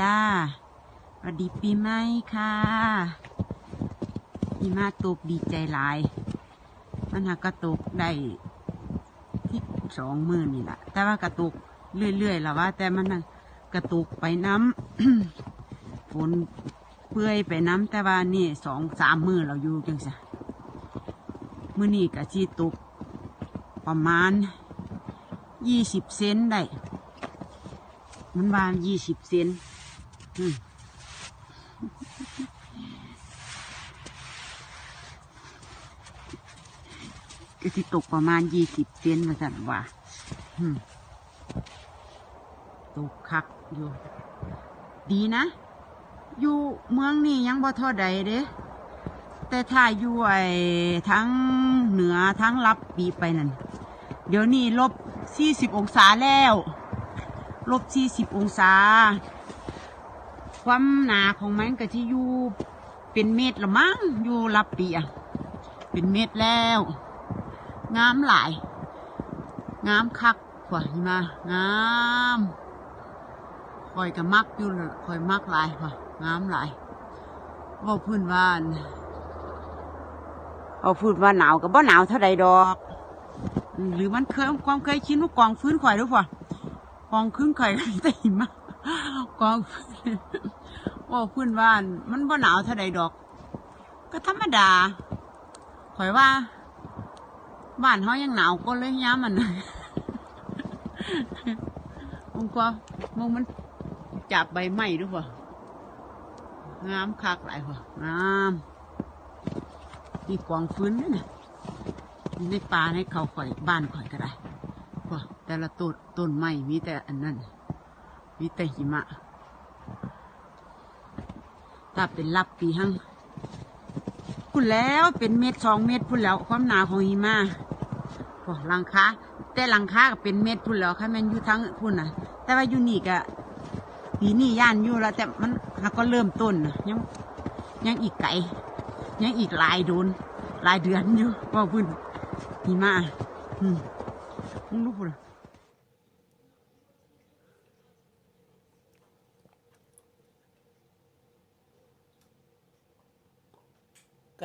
จ้าสวัสดีปีใหม่ค่ะหิมาตกดีใจหลาย มันหากกระตกได้ที่สองมือนี่แหละแต่ว่ากระตกเรื่อยๆแล้วว่า แต่มันกระตกไปน้ำฝนเปื่อยไปน้ำแต่ว่านี่สองสามมือเราอยู่จังสะมือนี่กะชีตกประมาณยี่สิบเซนได้ มันวางยี่สิบเซนอืมก็ที่ตกประมาณยี่สิบเซนมาสั่นว่าอืมตกคักอยู่ ดีนะ อยู่เมืองนี่ยังบ่ท่าใดเด้ แต่ถ้าอยู่ไอ้ทั้งเหนือทั้งรับปีไปนั่น เดี๋ยวนี้ลบสี่สิบองศาแล้ว ลบสี่สิบองศา ความหนาของมันก็ที่อยู่เป็นเมตรละมั้งอยู่รับปีอะเป็นเมตรแล้ว งามหลาย งามคักกว่านี่มางามคอยกับมักอยู่เลยคอยมักหลายกว่างามหลายเว่าพื้นว่านเอาพูดว่าหนาวกับบ่หนาวเท่าใดดอก หรือมันเคยความเคยชินว่ากองฟื้นข่อยรือเปล่า องขึ้นข่อยกันต่หิมะกองฟื้นว่าพื้นว่าน มันบ่หนาวเท่าใดดอก ก็ธรรมดาข่อยว่า บ้านเขายังหนาวก็เลยย้ำมันมึงก็มึงมันจับใบไม้ด้วยป่ะงามคักหลายป่ะงามนี่กองฟื้นนี่นะในป่าในเขาข่อยบ้านข่อยก็ได้ แต่ละต้นต้นไม้มีแต่อันนั้นมีแต่หิมะถ้าเป็นรับปีหั่งพุ่นแล้วเป็นเม็ดสองเม็ดพุ่นแล้วความหนาของหิมะพวกหลังคาแต่หลังคาก็เป็นเม็ดพุ่นแล้วค่ะแมันอยู่ทั้งพุ่นนะแต่ว่าอยู่นี่ก็ปีนี้ย่านอยู่แล้ว แต่มันก็เริ่มต้นยังยังอีกไกลยังอีกหลายโดนหลายเดือนอยู่ว่าพุ่นหิมะอืมมึงรู้พุ่น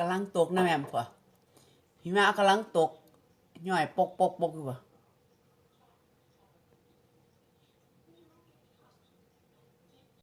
กำลังตกนะแม่มพ่อหิมะกำลังตกย่อยปกปกปกอยู่ป่ะ